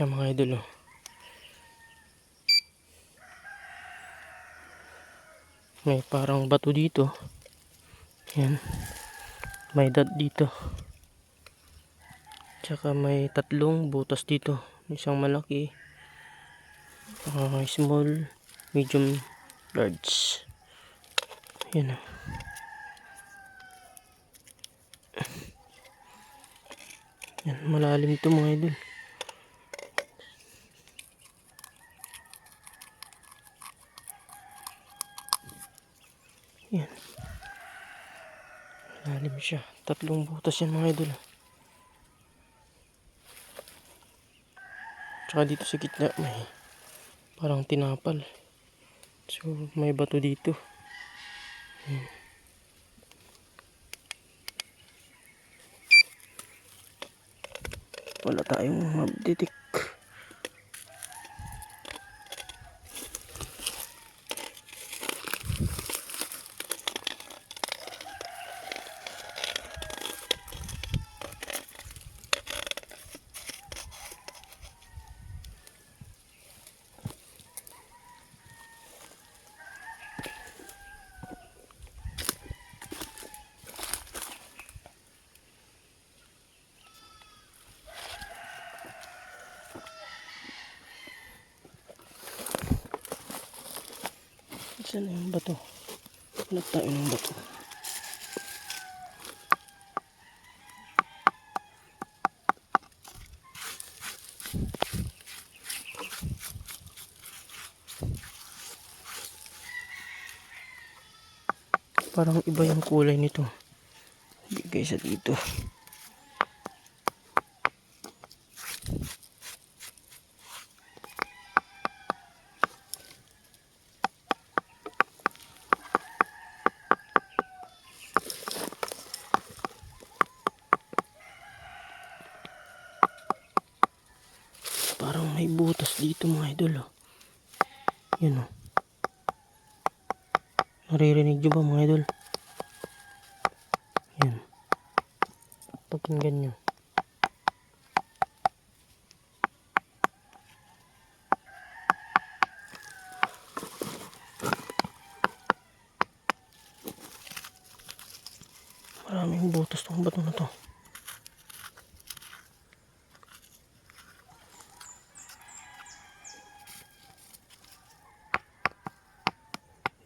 siya mga idol oh. May parang bato dito. Yan. May dot dito. Tsaka may tatlong butas dito. Isang malaki. ah, small, medium, large. Yan oh. Yan, malalim to mga idol. Yan. Malalim siya. Tatlong butas yan mga idol. Tsaka dito sa gitna may parang tinapal. So may bato dito. Yan. Wala tayong mabditik. Saan yung bato? Hanap tayo ng bato. Parang iba yung kulay nito. Hindi kaysa dito. Parang may butas dito mga idol. Oh. Yan oh. Naririnig nyo ba mga idol? Yan. Pakinggan nyo. Maraming butas tong bato na to.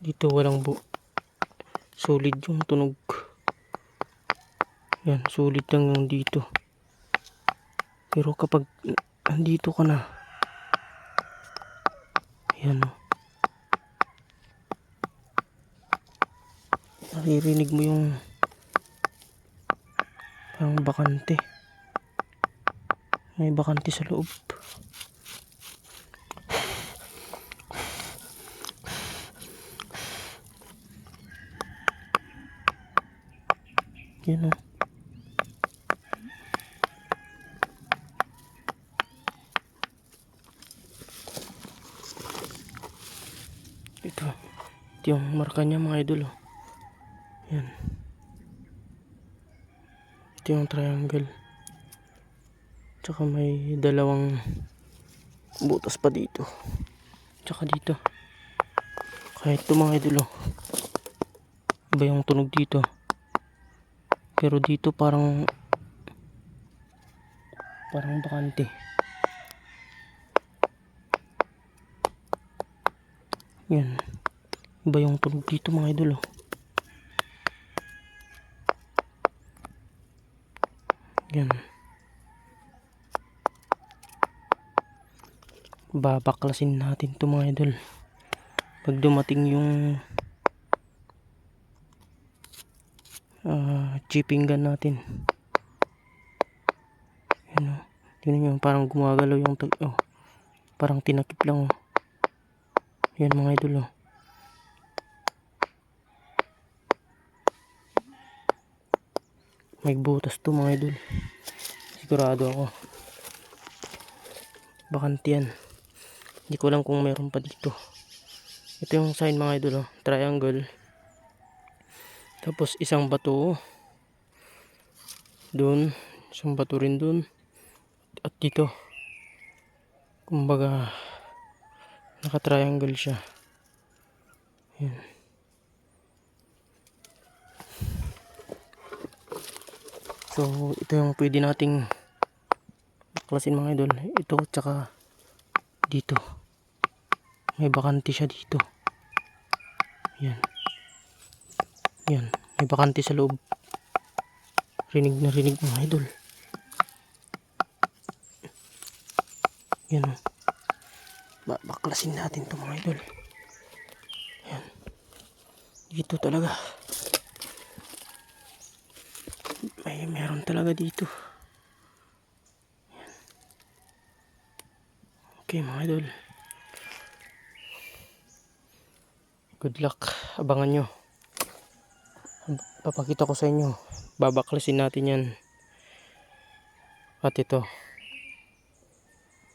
Dito walang bu solid yung tunog. Yan, solid lang yung dito. Pero kapag andito ka na, yan o. Naririnig mo yung parang bakante. May bakante sa loob. Yan o. Ito. Ito yung marka niya mga idol. Oh. Yan. Ito yung triangle. Tsaka may dalawang butas pa dito. Tsaka dito. Kahit ito mga idol. Oh. Iba yung tunog dito. Pero dito parang parang bakante. Yan. Iba yung tunog dito mga idol. Oh. Yan. Babaklasin natin to mga idol. Pag dumating yung ah chipping gun natin. Yan o. Tingnan nyo, parang gumagalaw yung tag... Oh, parang tinakip lang oh. Yan mga idol oh. May butas to mga idol. Sigurado ako. Bakante yan. Hindi ko alam kung meron pa dito. Ito yung sign mga idol oh. Triangle. Tapos isang bato doon, isang bato rin doon at dito. kumbaga naka-triangle siya. Yan. So, ito yung pwede nating baklasin mga idol. Ito, tsaka dito. May bakante siya dito. Yan. Yan. May bakante sa loob. Rinig na rinig mga idol. Yan o. Ba baklasin natin to mga idol. Yan. Dito talaga. May meron talaga dito. Yan. Okay mga idol. Good luck. Abangan nyo. Papakita ko sa inyo. Babaklasin natin yan. At ito.